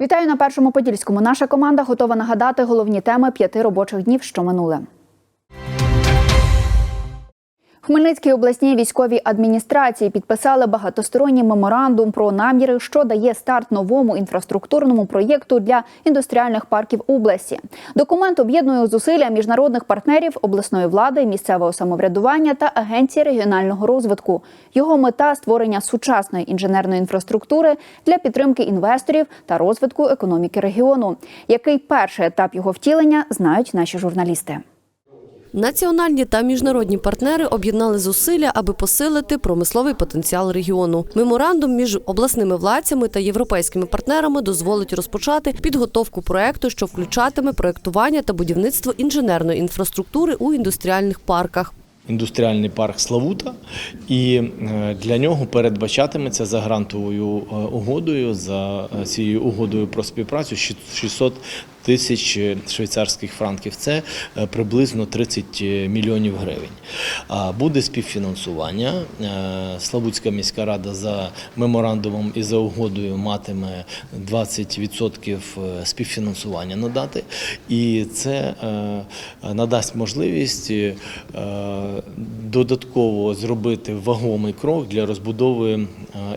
Вітаю на першому подільському. Наша команда готова нагадати головні теми п'яти робочих днів, що минули. Хмельницькій обласній військовій адміністрації підписали багатосторонній меморандум про наміри, що дає старт новому інфраструктурному проєкту для індустріальних парків області. Документ об'єднує зусилля міжнародних партнерів обласної влади, місцевого самоврядування та агенції регіонального розвитку. Його мета створення сучасної інженерної інфраструктури для підтримки інвесторів та розвитку економіки регіону. Який перший етап його втілення знають наші журналісти. Національні та міжнародні партнери об'єднали зусилля, аби посилити промисловий потенціал регіону. Меморандум між обласними владцями та європейськими партнерами дозволить розпочати підготовку проекту, що включатиме проектування та будівництво інженерної інфраструктури у індустріальних парках. індустріальний парк Славута, і е, для нього передбачатиметься за грантовою е, угодою, за е, цією угодою про співпрацю щ- 600 тисяч швейцарських франків. Це е, приблизно 30 мільйонів гривень. Буде співфінансування. Е, Славутська міська рада за меморандумом і за угодою матиме 20% співфінансування надати, і це е, надасть можливість е, додатково зробити вагомий крок для розбудови е,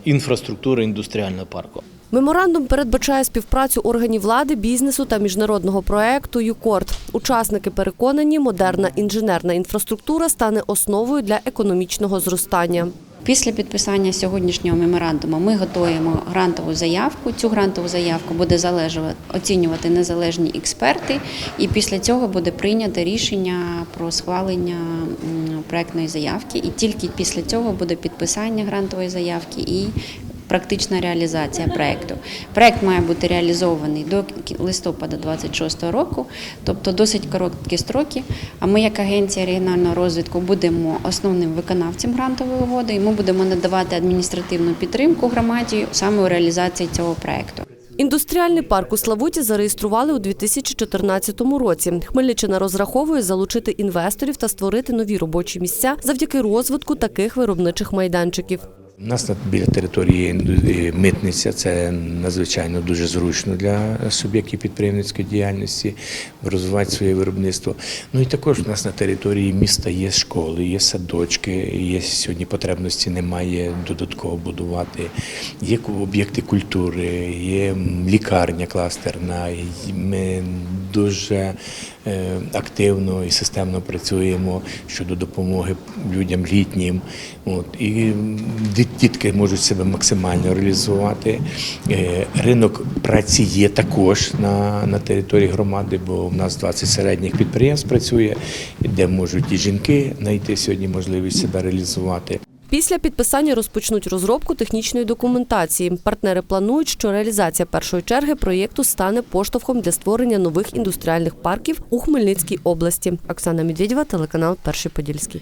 інфраструктури індустріального парку. Меморандум передбачає співпрацю органів влади, бізнесу та міжнародного проекту ЮКОРД. Учасники переконані, модерна інженерна інфраструктура стане основою для економічного зростання. Після підписання сьогоднішнього меморандуму ми готуємо грантову заявку. Цю грантову заявку буде оцінювати незалежні експерти, і після цього буде прийнято рішення про схвалення проектної заявки. І тільки після цього буде підписання грантової заявки і практична реалізація проекту. Проект має бути реалізований до листопада 26 року, тобто досить короткі строки. А ми, як агенція регіонального розвитку, будемо основним виконавцем грантової угоди, і ми будемо надавати адміністративну підтримку громаді саме у реалізації цього проекту. Індустріальний парк у Славуті зареєстрували у 2014 році. Хмельниччина розраховує залучити інвесторів та створити нові робочі місця завдяки розвитку таких виробничих майданчиків. У нас біля території митниця це надзвичайно дуже зручно для суб'єктів підприємницької діяльності розвивати своє виробництво. Ну і також у нас на території міста є школи, є садочки, є сьогодні потребності немає додатково будувати. Є об'єкти культури, є лікарня кластерна. Ми дуже е, активно і системно працюємо щодо допомоги людям літнім. От, і дітки можуть себе максимально реалізувати. Е, Ринок праці є також на, на території громади, бо в нас 20 середніх підприємств працює, де можуть і жінки знайти сьогодні можливість себе реалізувати. Після підписання розпочнуть розробку технічної документації. Партнери планують, що реалізація першої черги проєкту стане поштовхом для створення нових індустріальних парків у Хмельницькій області. Оксана Медведєва, телеканал Перший Подільський.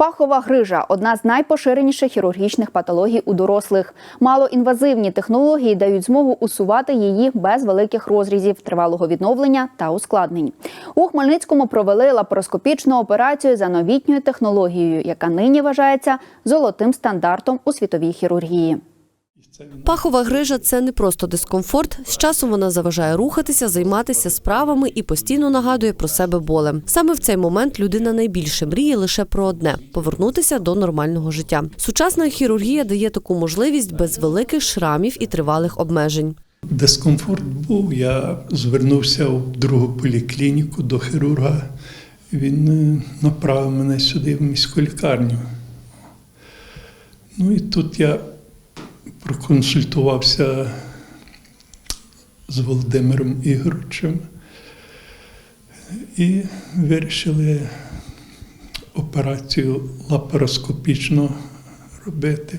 Пахова грижа одна з найпоширеніших хірургічних патологій у дорослих. Малоінвазивні технології дають змогу усувати її без великих розрізів, тривалого відновлення та ускладнень. У Хмельницькому провели лапароскопічну операцію за новітньою технологією, яка нині вважається золотим стандартом у світовій хірургії. Пахова грижа це не просто дискомфорт. З часом вона заважає рухатися, займатися справами і постійно нагадує про себе болем. Саме в цей момент людина найбільше мріє лише про одне повернутися до нормального життя. Сучасна хірургія дає таку можливість без великих шрамів і тривалих обмежень. Дискомфорт був. Я звернувся в другу поліклініку до хірурга. Він е, направив мене сюди, в міську лікарню. Ну і тут я проконсультувався з Володимиром Ігоровичем і вирішили операцію лапароскопічно робити.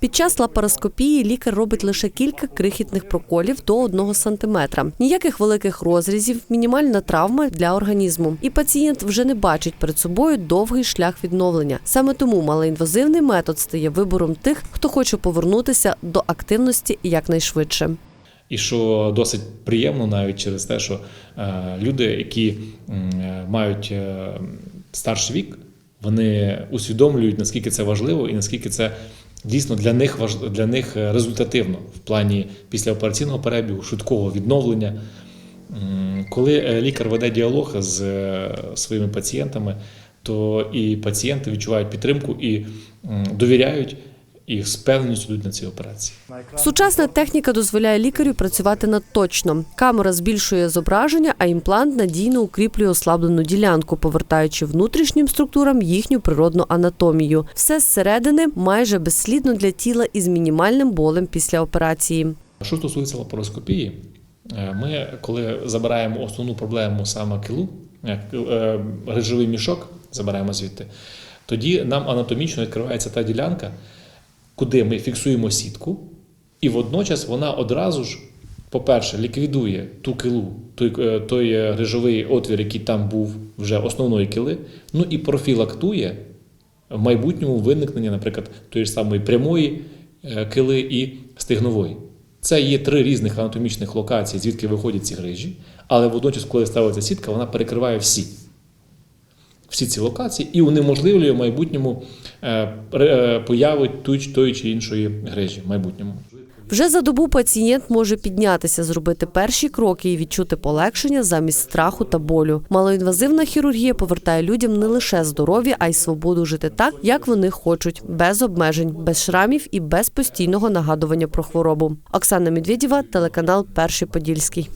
Під час лапароскопії лікар робить лише кілька крихітних проколів до 1 сантиметра. Ніяких великих розрізів, мінімальна травма для організму. І пацієнт вже не бачить перед собою довгий шлях відновлення. Саме тому малоінвазивний метод стає вибором тих, хто хоче повернутися до активності якнайшвидше. І що досить приємно навіть через те, що е, люди, які е, мають е, старший вік, вони усвідомлюють, наскільки це важливо і наскільки це дійсно для них важ... для них е, результативно в плані післяопераційного перебігу, швидкого відновлення. Коли е, лікар веде діалог з е, своїми пацієнтами, то і пацієнти відчувають підтримку і довіряють і з певністю йдуть на ці операції. Сучасна техніка дозволяє лікарю працювати надточно. Камера збільшує зображення, а імплант надійно укріплює ослаблену ділянку, повертаючи внутрішнім структурам їхню природну анатомію. Все зсередини майже безслідно для тіла із мінімальним болем після операції. Що стосується лапароскопії, е, ми коли забираємо основну проблему саме килу, е, е, грижовий мішок, забираємо звідти, тоді нам анатомічно відкривається та ділянка, куди ми фіксуємо сітку, і водночас вона одразу ж, по-перше, ліквідує ту килу, той, е, той е, грижовий отвір, який там був вже основної кили, ну і профілактує в майбутньому виникнення, наприклад, тої ж самої прямої е, кили і стигнової. Це є три різних анатомічних локації, звідки виходять ці грижі, але водночас, коли ставиться сітка, вона перекриває всі. Всі ці локації і унеможливлює в майбутньому е, е, появу тої, тої чи іншої грижі в майбутньому. Вже за добу пацієнт може піднятися, зробити перші кроки і відчути полегшення замість страху та болю. Малоінвазивна хірургія повертає людям не лише здоров'я, а й свободу жити так, як вони хочуть, без обмежень, без шрамів і без постійного нагадування про хворобу. Оксана Медведєва, телеканал Перший Подільський.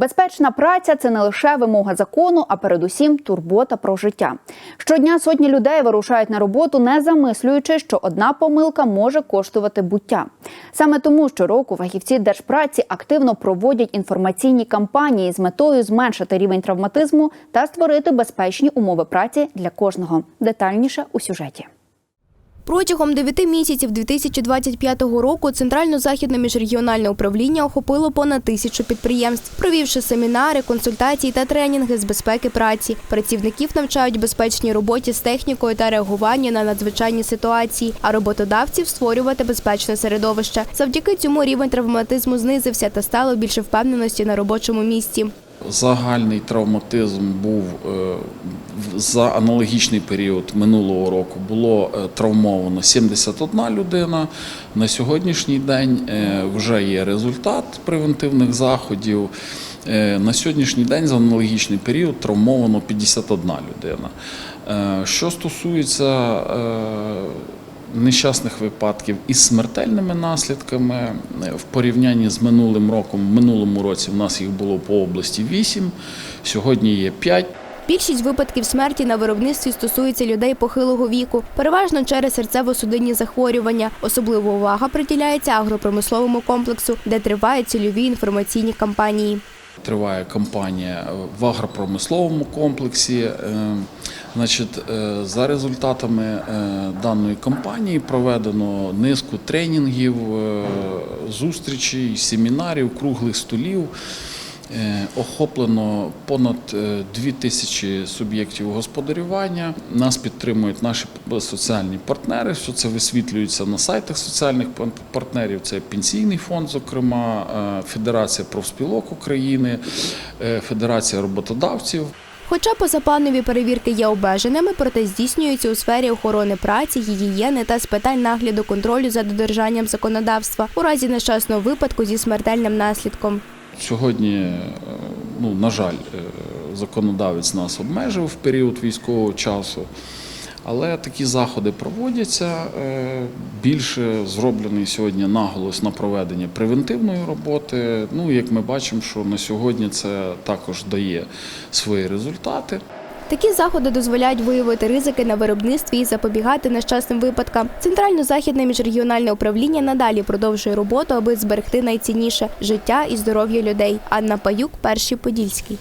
Безпечна праця це не лише вимога закону, а передусім турбота про життя. Щодня сотні людей вирушають на роботу, не замислюючи, що одна помилка може коштувати буття. Саме тому щороку фахівці держпраці активно проводять інформаційні кампанії з метою зменшити рівень травматизму та створити безпечні умови праці для кожного. Детальніше у сюжеті. Протягом 9 місяців 2025 року Центрально-Західне міжрегіональне управління охопило понад тисячу підприємств, провівши семінари, консультації та тренінги з безпеки праці. Працівників навчають безпечній роботі з технікою та реагування на надзвичайні ситуації, а роботодавців створювати безпечне середовище. Завдяки цьому рівень травматизму знизився та стало більше впевненості на робочому місці. Загальний травматизм був е, за аналогічний період минулого року. Було е, травмовано 71 людина. На сьогоднішній день е, вже є результат превентивних заходів. На сьогоднішній день за аналогічний період травмовано 51 людина. Що стосується нещасних випадків із смертельними наслідками е, в порівнянні з минулим роком. В минулому році в нас їх було по області 8, сьогодні є 5. Більшість випадків смерті на виробництві стосується людей похилого віку, переважно через серцево-судинні захворювання. Особлива увага приділяється агропромисловому комплексу, де тривають цільові інформаційні кампанії. Триває кампанія в агропромисловому комплексі. Значить, е, за результатами е, даної кампанії проведено низку тренінгів, е, зустрічей, семінарів, круглих столів. Охоплено понад е, дві тисячі суб'єктів господарювання. Нас підтримують наші соціальні партнери. Що це висвітлюється на сайтах соціальних партнерів. Це пенсійний фонд, зокрема, Федерація профспілок України, Федерація роботодавців. Хоча позапланові перевірки є обмеженими, проте здійснюються у сфері охорони праці, гігієни та з питань нагляду контролю за додержанням законодавства у разі нещасного випадку зі смертельним наслідком. Сьогодні, е, ну, на жаль, е, законодавець нас обмежив в період військового часу. Але такі заходи проводяться. Е, Більше зроблений сьогодні наголос на проведення превентивної роботи. Ну, як ми бачимо, що на сьогодні це також дає свої результати. Такі заходи дозволяють виявити ризики на виробництві і запобігати нещасним випадкам. Центрально-західне міжрегіональне управління надалі продовжує роботу, аби зберегти найцінніше життя і здоров'я людей. Анна Паюк, перший подільський.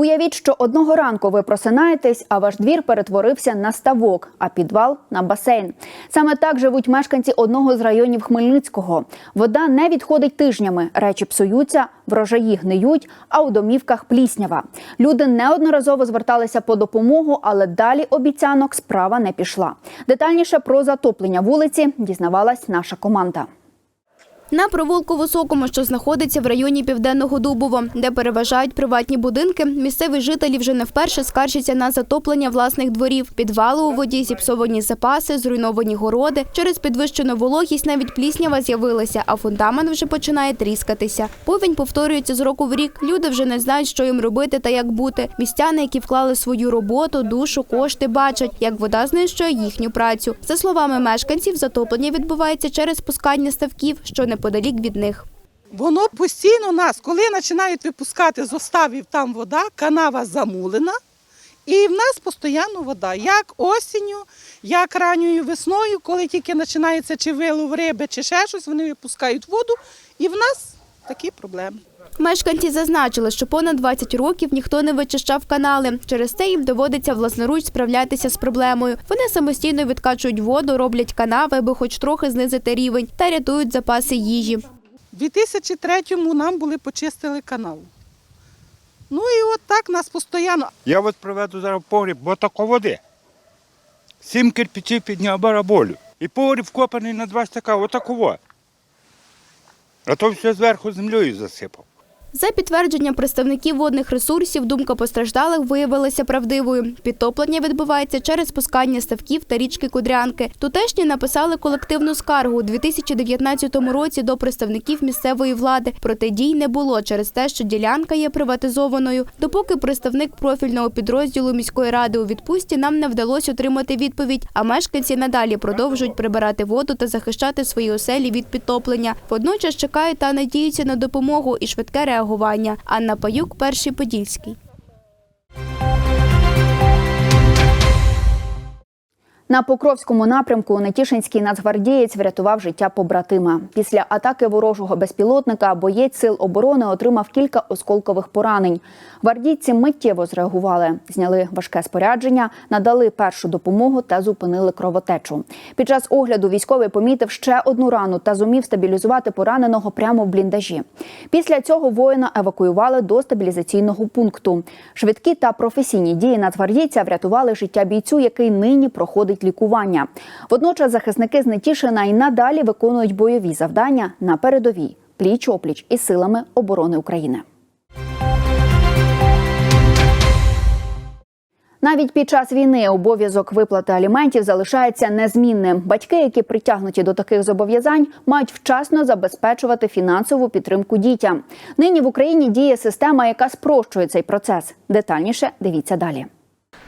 Уявіть, що одного ранку ви просинаєтесь, а ваш двір перетворився на ставок, а підвал на басейн. Саме так живуть мешканці одного з районів Хмельницького. Вода не відходить тижнями, речі псуються, врожаї гниють, а у домівках пліснява. Люди неодноразово зверталися по допомогу, але далі обіцянок справа не пішла. Детальніше про затоплення вулиці дізнавалась наша команда. На провулку Високому, що знаходиться в районі Південного Дубово, де переважають приватні будинки, місцеві жителі вже не вперше скаржаться на затоплення власних дворів, підвали у воді, зіпсовані запаси, зруйновані городи. Через підвищену вологість навіть пліснява з'явилася, а фундамент вже починає тріскатися. Повінь повторюється з року в рік. Люди вже не знають, що їм робити та як бути. Містяни, які вклали свою роботу, душу, кошти, бачать, як вода знищує їхню працю. За словами мешканців, затоплення відбувається через спускання ставків, що неподалік від них. Воно постійно нас, коли починають випускати з оставів там вода, канава замулена, і в нас постійно вода. Як осінню, як ранньою весною, коли тільки починається чи вилов риби, чи ще щось, вони випускають воду, і в нас такі проблеми. Мешканці зазначили, що понад 20 років ніхто не вичищав канали. Через це їм доводиться власноруч справлятися з проблемою. Вони самостійно відкачують воду, роблять канави, аби хоч трохи знизити рівень, та рятують запаси їжі. У 2003-му нам були почистили канал. Ну і от так нас постійно. Я от приведу зараз погріб, бо тако води. Сім кирпичів підняв бараболю. І погріб вкопаний на два стака, отакого. А то все зверху землею засипав. За підтвердженням представників водних ресурсів, думка постраждалих виявилася правдивою. Підтоплення відбувається через спускання ставків та річки Кудрянки. Тутешні написали колективну скаргу у 2019 році до представників місцевої влади. Проте дій не було через те, що ділянка є приватизованою. Допоки представник профільного підрозділу міської ради у відпустці нам не вдалося отримати відповідь. А мешканці надалі продовжують прибирати воду та захищати свої оселі від підтоплення. Водночас чекають та надіються на допомогу і швидке реагування. Анна Паюк, перший подільський. На Покровському напрямку Нетішинський нацгвардієць врятував життя побратима. Після атаки ворожого безпілотника боєць сил оборони отримав кілька осколкових поранень. Гвардійці миттєво зреагували, зняли важке спорядження, надали першу допомогу та зупинили кровотечу. Під час огляду військовий помітив ще одну рану та зумів стабілізувати пораненого прямо в бліндажі. Після цього воїна евакуювали до стабілізаційного пункту. Швидкі та професійні дії нацгвардійця врятували життя бійцю, який нині проходить лікування. Водночас захисники з Нетішина і надалі виконують бойові завдання на передовій пліч опліч із силами оборони України. Навіть під час війни обов'язок виплати аліментів залишається незмінним. Батьки, які притягнуті до таких зобов'язань, мають вчасно забезпечувати фінансову підтримку дітям. Нині в Україні діє система, яка спрощує цей процес. Детальніше дивіться далі.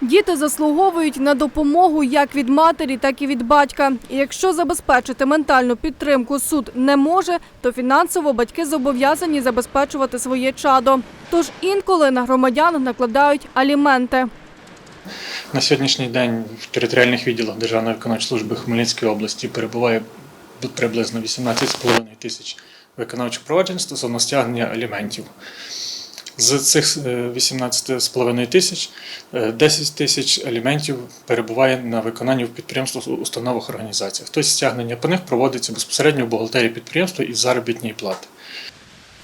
Діти заслуговують на допомогу як від матері, так і від батька. І якщо забезпечити ментальну підтримку суд не може, то фінансово батьки зобов'язані забезпечувати своє чадо. Тож інколи на громадян накладають аліменти. На сьогоднішній день в територіальних відділах Державної виконавчої служби Хмельницької області перебуває приблизно 18,5 тисяч виконавчих проваджень стосовно стягнення аліментів. З цих е, 18,5 тисяч е, 10 тисяч аліментів перебуває на виконанні в підприємствах, установах, організаціях. Тобто стягнення по них проводиться безпосередньо в бухгалтерії підприємства із заробітної плати.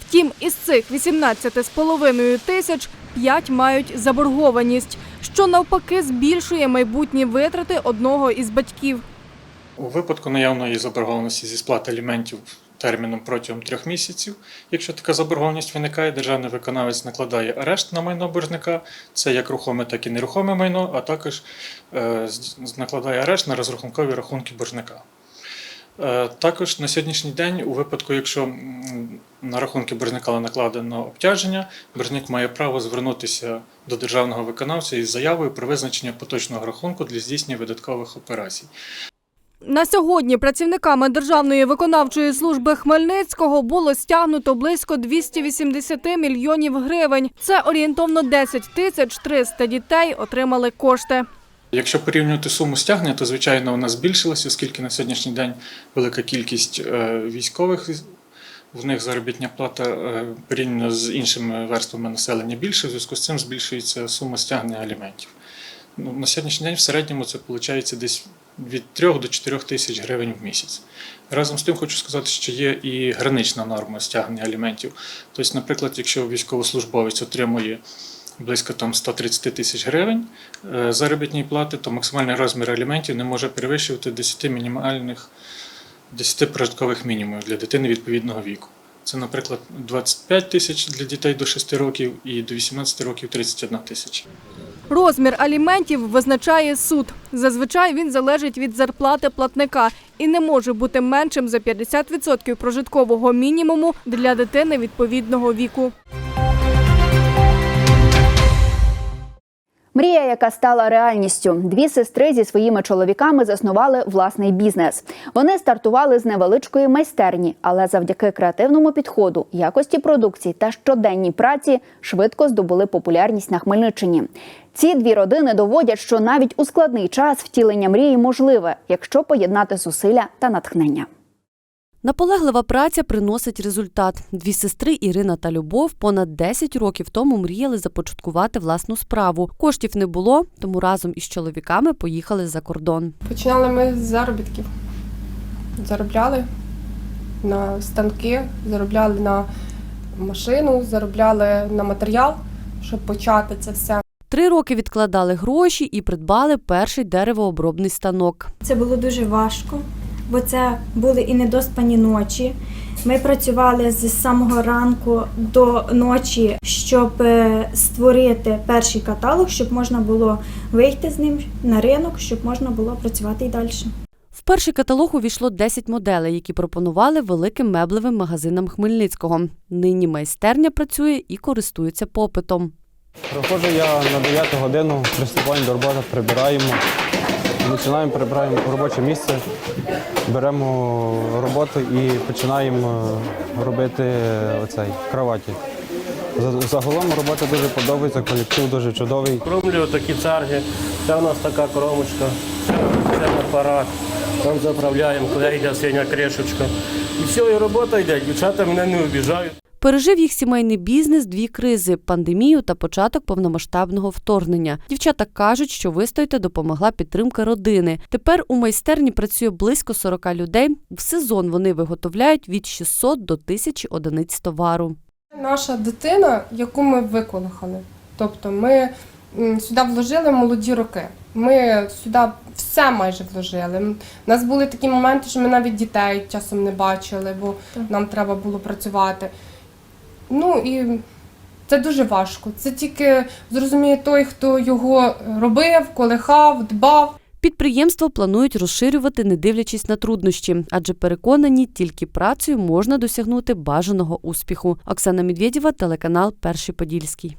Втім, із цих 18,5 тисяч 5 мають заборгованість, що навпаки збільшує майбутні витрати одного із батьків. У випадку наявної заборгованості зі сплати аліментів терміном протягом трьох місяців, якщо така заборгованість виникає, державний виконавець накладає арешт на майно боржника, це як рухоме, так і нерухоме майно, а також е, накладає арешт на розрахункові рахунки боржника. Е, Також на сьогоднішній день, у випадку, якщо на рахунки боржника накладено обтяження, боржник має право звернутися до державного виконавця із заявою про визначення поточного рахунку для здійснення видаткових операцій. На сьогодні працівниками Державної виконавчої служби Хмельницького було стягнуто близько 280 мільйонів гривень. Це орієнтовно 10 тисяч 300 дітей отримали кошти. Якщо порівнювати суму стягнення, то звичайно вона збільшилася, оскільки на сьогоднішній день велика кількість е, військових. В них заробітня плата е, порівняно з іншими верствами населення більше, в зв'язку з цим збільшується сума стягнення аліментів. Ну, на сьогоднішній день в середньому це виходить десь від 3 до 4 тисяч гривень в місяць. Разом з тим хочу сказати, що є і гранична норма стягнення аліментів. Тобто, наприклад, якщо військовослужбовець отримує близько там 130 тисяч гривень е, заробітної плати, то максимальний розмір аліментів не може перевищувати 10 мінімальних 10 прожиткових мінімумів для дитини відповідного віку. Це, наприклад, 25 тисяч для дітей до 6 років і до 18 років 31 тисяча. Розмір аліментів визначає суд. Зазвичай він залежить від зарплати платника і не може бути меншим за 50% прожиткового мінімуму для дитини відповідного віку. Мрія, яка стала реальністю. Дві сестри зі своїми чоловіками заснували власний бізнес. Вони стартували з невеличкої майстерні, але завдяки креативному підходу, якості продукції та щоденній праці швидко здобули популярність на Хмельниччині. Ці дві родини доводять, що навіть у складний час втілення мрії можливе, якщо поєднати зусилля та натхнення. Наполеглива праця приносить результат. Дві сестри Ірина та Любов понад 10 років тому мріяли започаткувати власну справу. Коштів не було, тому разом із чоловіками поїхали за кордон. Починали ми з заробітків. Заробляли на станки, заробляли на машину, заробляли на матеріал, щоб почати це все. Три роки відкладали гроші і придбали перший деревообробний станок. Це було дуже важко, бо це були і недоспані ночі. Ми працювали з самого ранку до ночі, щоб е, створити перший каталог, щоб можна було вийти з ним на ринок, щоб можна було працювати і далі. В перший каталог увійшло 10 моделей, які пропонували великим меблевим магазинам Хмельницького. Нині майстерня працює і користується попитом. Приходжу я на 9 годину, приступаємо до роботи, прибираємо. Починаємо прибираємо робоче місце, беремо роботу і починаємо е, робити оцей кроваті. Загалом робота дуже подобається, колектив дуже чудовий. Кромлю такі царги, це у нас така коромочка, це, це апарат, там заправляємо, клей для синя кришечка. І все, і робота йде, дівчата мене не обіжають. Пережив їх сімейний бізнес дві кризи пандемію та початок повномасштабного вторгнення. Дівчата кажуть, що вистояти допомогла підтримка родини. Тепер у майстерні працює близько 40 людей. В сезон вони виготовляють від 600 до 1000 одиниць товару. Наша дитина, яку ми виколихали. Тобто ми сюди вложили молоді роки. Ми сюди все майже вложили. У нас були такі моменти, що ми навіть дітей часом не бачили, бо нам треба було працювати. Ну і це дуже важко. Це тільки зрозуміє той, хто його робив, колихав, дбав. Підприємство планують розширювати, не дивлячись на труднощі, адже переконані, тільки працею можна досягнути бажаного успіху. Оксана Медведєва, телеканал Перший Подільський.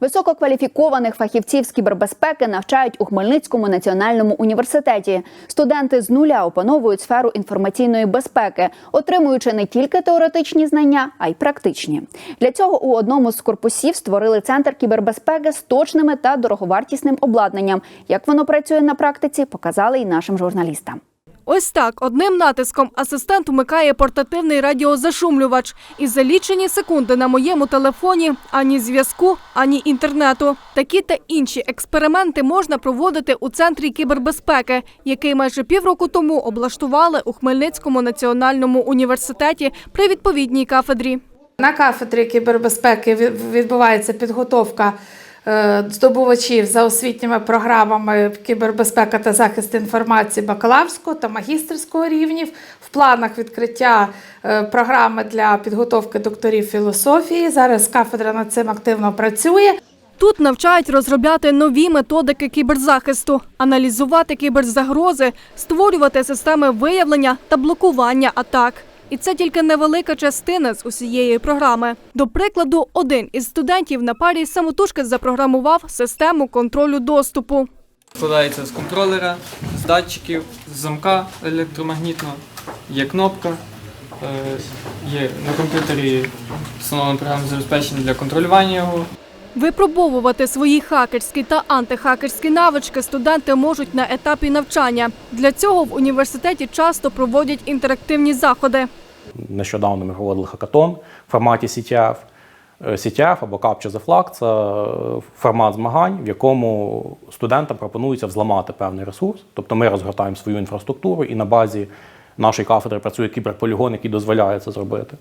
Висококваліфікованих фахівців з кібербезпеки навчають у Хмельницькому національному університеті. Студенти з нуля опановують сферу інформаційної безпеки, отримуючи не тільки теоретичні знання, а й практичні. Для цього у одному з корпусів створили центр кібербезпеки з точними та дороговартісним обладнанням. Як воно працює на практиці, показали й нашим журналістам. Ось так одним натиском асистент вмикає портативний радіозашумлювач. І за лічені секунди на моєму телефоні ані зв'язку, ані інтернету. Такі та інші експерименти можна проводити у центрі кібербезпеки, який майже півроку тому облаштували у Хмельницькому національному університеті при відповідній кафедрі. На кафедрі кібербезпеки від- відбувається підготовка здобувачів за освітніми програмами кібербезпека та захист інформації бакалаврського та магістерського рівнів. В планах відкриття е, програми для підготовки докторів філософії. Зараз кафедра над цим активно працює. Тут навчають розробляти нові методики кіберзахисту, аналізувати кіберзагрози, створювати системи виявлення та блокування атак. І це тільки невелика частина з усієї програми. До прикладу, один із студентів на парі самотужки запрограмував систему контролю доступу. Складається з контролера, з датчиків, з замка електромагнітного, є кнопка, е, є на комп'ютері встановлене програмне забезпечення для контролювання його. Випробовувати свої хакерські та антихакерські навички студенти можуть на етапі навчання. Для цього в університеті часто проводять інтерактивні заходи. Нещодавно ми проводили хакатон в форматі CTF. Е, CTF або Capture the Flag – це е, формат змагань, в якому студентам пропонується взламати певний ресурс. Тобто ми розгортаємо свою інфраструктуру і на базі нашої кафедри працює кіберполігон, який дозволяє це зробити.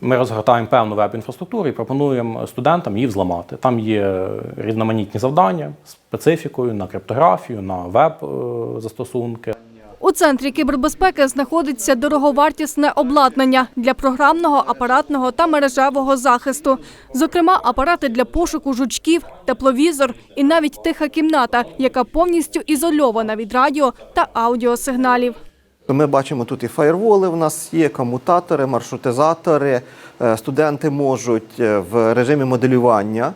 Ми розгортаємо певну веб-інфраструктуру і пропонуємо студентам її взламати. Там є різноманітні завдання специфікою на криптографію, на веб-застосунки. У центрі кібербезпеки знаходиться дороговартісне обладнання для програмного, апаратного та мережевого захисту. Зокрема, апарати для пошуку жучків, тепловізор і навіть тиха кімната, яка повністю ізольована від радіо та аудіосигналів. Ми бачимо тут і фаєрволи в нас є, комутатори, маршрутизатори. Е, Студенти можуть е, в режимі моделювання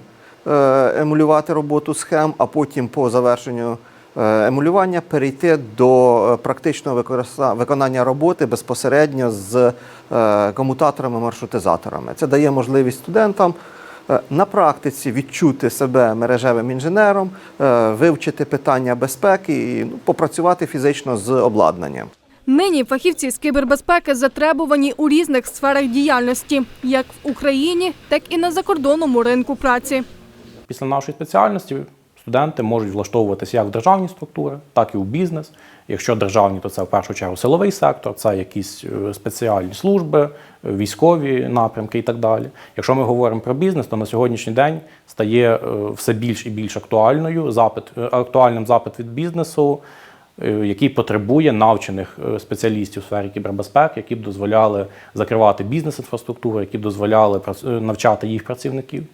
е, емулювати роботу схем, а потім по завершенню емулювання перейти до практичного виконання роботи безпосередньо з е, комутаторами, маршрутизаторами. Це дає можливість студентам на практиці відчути себе мережевим інженером, вивчити питання безпеки і ну, попрацювати фізично з обладнанням. Нині фахівці з кібербезпеки затребувані у різних сферах діяльності, як в Україні, так і на закордонному ринку праці. Після нашої спеціальності студенти можуть влаштовуватися як в державні структури, так і в бізнес. Якщо державні, то це в першу чергу силовий сектор, це якісь е, спеціальні служби, військові напрямки і так далі. Якщо ми говоримо про бізнес, то на сьогоднішній день стає е, все більш і більш актуальною запит, е, актуальним запит від бізнесу, який потребує навчених е, спеціалістів у сфері кібербезпеки, які б дозволяли закривати бізнес-інфраструктуру, які б дозволяли е, навчати їх працівників.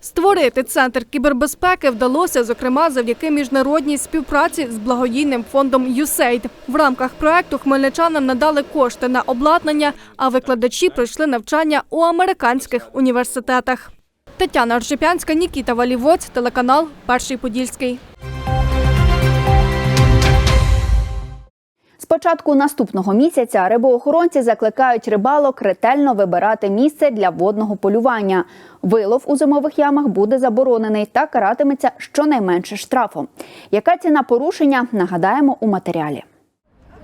Створити центр кібербезпеки вдалося, зокрема, завдяки міжнародній співпраці з благодійним фондом USAID. В рамках проекту хмельничанам надали кошти на обладнання, а викладачі пройшли навчання у американських університетах. Тетяна Ржепянська, Нікіта Валівоць, телеканал Перший Подільський. Початку наступного місяця рибоохоронці закликають рибалок ретельно вибирати місце для водного полювання. Вилов у зимових ямах буде заборонений та каратиметься щонайменше штрафом. Яка ціна порушення? Нагадаємо у матеріалі.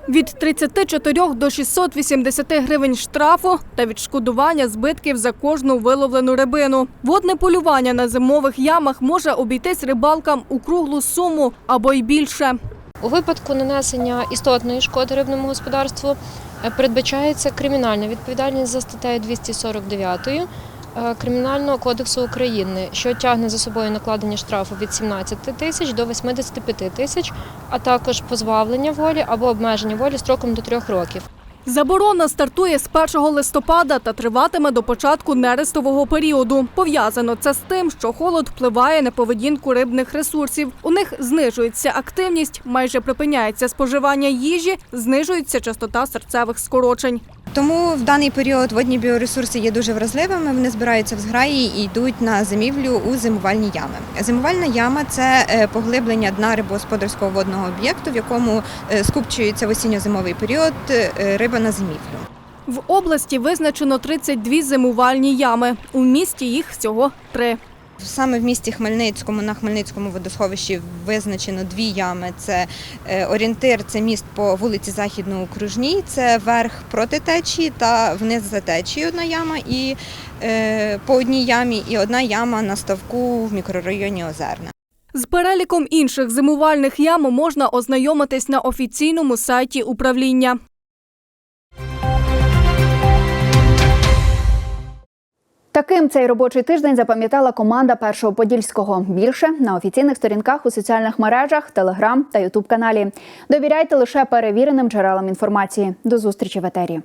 Від 34 до 680 гривень штрафу та відшкодування збитків за кожну виловлену рибину. Водне полювання на зимових ямах може обійтись рибалкам у круглу суму або й більше. У випадку нанесення істотної шкоди рибному господарству е, передбачається кримінальна відповідальність за статтею 249 е, Кримінального кодексу України, що тягне за собою накладення штрафу від 17 тисяч до 85 тисяч, а також позбавлення волі або обмеження волі строком до трьох років. Заборона стартує з 1 листопада та триватиме до початку нерестового періоду. Пов'язано це з тим, що холод впливає на поведінку рибних ресурсів. У них знижується активність, майже припиняється споживання їжі, знижується частота серцевих скорочень. Тому в даний період водні біоресурси є дуже вразливими. Вони збираються в зграї і йдуть на зимівлю у зимувальні ями. Зимувальна яма це е, поглиблення дна рибогосподарського водного об'єкту, в якому е, скупчується в осінньо-зимовий період е, риба на зимівлю. В області визначено 32 зимувальні ями. У місті їх всього три. Саме в місті Хмельницькому на Хмельницькому водосховищі визначено дві ями. Це е, орієнтир, це міст по вулиці Західно-Окружній, це верх проти течії та вниз за течією одна яма, і е, по одній ямі, і одна яма на ставку в мікрорайоні Озерна. З переліком інших зимувальних ям можна ознайомитись на офіційному сайті управління. Таким цей робочий тиждень запам'ятала команда першого подільського. Більше на офіційних сторінках у соціальних мережах, телеграм та ютуб каналі. Довіряйте лише перевіреним джерелам інформації. До зустрічі в етері.